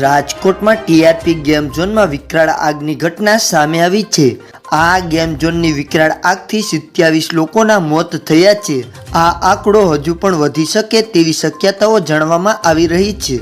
રાજકોટમાં TRP game ઝોનમાં વિકરાળ આગની ઘટના સામે આવી છે. આ ગેમ ઝોનની વિકરાળ આગથી સિત્યાવીસ લોકોના મોત થયા છે. આ આંકડો હજુ પણ વધી શકે તેવી શક્યતાઓ જાણવામાં આવી રહી છે.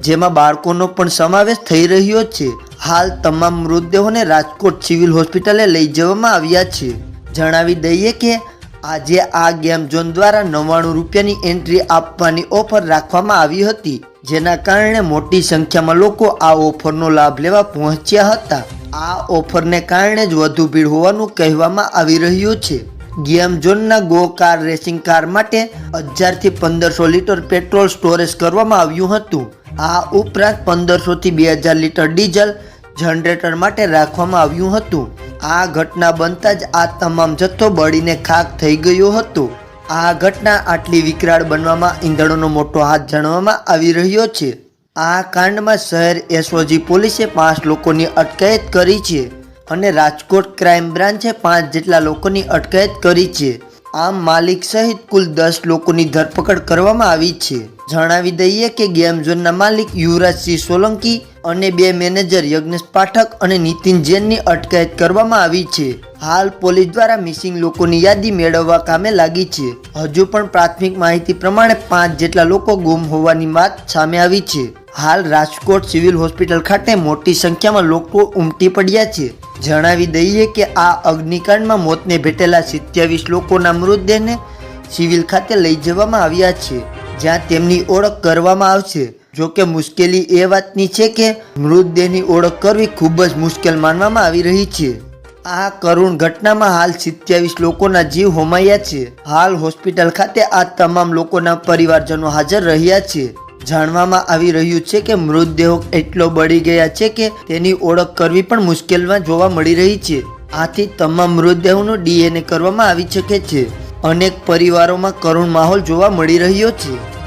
જેમાં બાળકોનો પણ સમાવેશ થઈ રહ્યો છે. હાલ તમામ મૃતદેહોને રાજકોટ સિવિલ હોસ્પિટલે લઈ જવામાં આવ્યા છે. જણાવી દઈએ કે, આજે આ ગેમ ઝોન દ્વારા નવ્વાણું રૂપિયાની એન્ટ્રી આપવાની ઓફર રાખવામાં આવી હતી. જેના કારણે મોટી સંખ્યામાં લોકો આ ઓફરનો લાભ લેવા પહોંચ્યા હતા. આ ઓફરને કારણે જ વધુ ભીડ હોવાનું કહેવામાં આવી રહ્યું છે. ગેમ ઝોનના ગો કાર રેસિંગ કાર માટે હજારથી પંદરસો લીટર પેટ્રોલ સ્ટોરેજ કરવામાં આવ્યું હતું. આ ઉપરાંત પંદરસોથી બે હજાર લીટર ડીઝલ જનરેટર માટે રાખવામાં આવ્યું હતું. આ ઘટના બનતા જ આ તમામ જથ્થો બળીને ખાક થઈ ગયો હતો. આ ઘટના આટલી વિકરાળ બનવામાં ઈંધણોનો મોટો હાથ જાણવામાં આવી રહ્યો છે. આ કાંડમાં શહેર એસઓજી પોલીસે પાંચ લોકોની અટકાયત કરી છે અને રાજકોટ ક્રાઇમ બ્રાન્ચે પાંચ જેટલા લોકોની અટકાયત કરી છે. આમ માલિક સહિત કુલ દસ લોકોની ધરપકડ કરવામાં આવી છે. જણાવી દઈએ કે ગેમ ઝોનના માલિક યુવરાજસિંહ સોલંકી અને બે મેનેજર યજ્ઞેશ પાઠક અને નીતિન જૈનની અટકાયત કરવામાં આવી છે. હાલ પોલીસ દ્વારા મિસિંગ લોકોની યાદી મેળવવા કામે લાગી છે. હજુ પણ પ્રાથમિક માહિતી પ્રમાણે પાંચ જેટલા લોકો ગુમ હોવાની વાત સામે આવી છે. હાલ રાજકોટ સિવિલ હોસ્પિટલ ખાતે મોટી સંખ્યામાં લોકો ઉમટી પડ્યા છે. જણાવી દઈએ કે આ અગ્નિકાંડમાં મોતને ભેટેલા સિત્યાવીસ લોકોના મૃતદેહને સિવિલ ખાતે લઈ જવામાં આવ્યા છે, જ્યાં તેમની ઓળખ કરવામાં આવશે. જોકે મુશ્કેલી એ વાતની છે કે મૃતદેહની ઓળખ કરવી ખૂબ જ મુશ્કેલ માનવામાં આવી રહી છે. આ કરુણ ઘટનામાં હાલ સિત્યાવીસ લોકોના જીવ હોમાયા છે. હાલ હોસ્પિટલ ખાતે આ તમામ લોકોના પરિવારજનો હાજર રહ્યા છે. જાણવામાં આવી રહ્યું છે કે મૃતદેહો એટલો બળી ગયા છે કે તેની ઓળખ કરવી પણ મુશ્કેલમાં જોવા મળી રહી છે. આથી તમામ મૃતદેહોનું ડીએનએ કરવામાં આવી શકે છે. અનેક પરિવારોમાં કરુણ માહોલ જોવા મળી રહ્યો છે.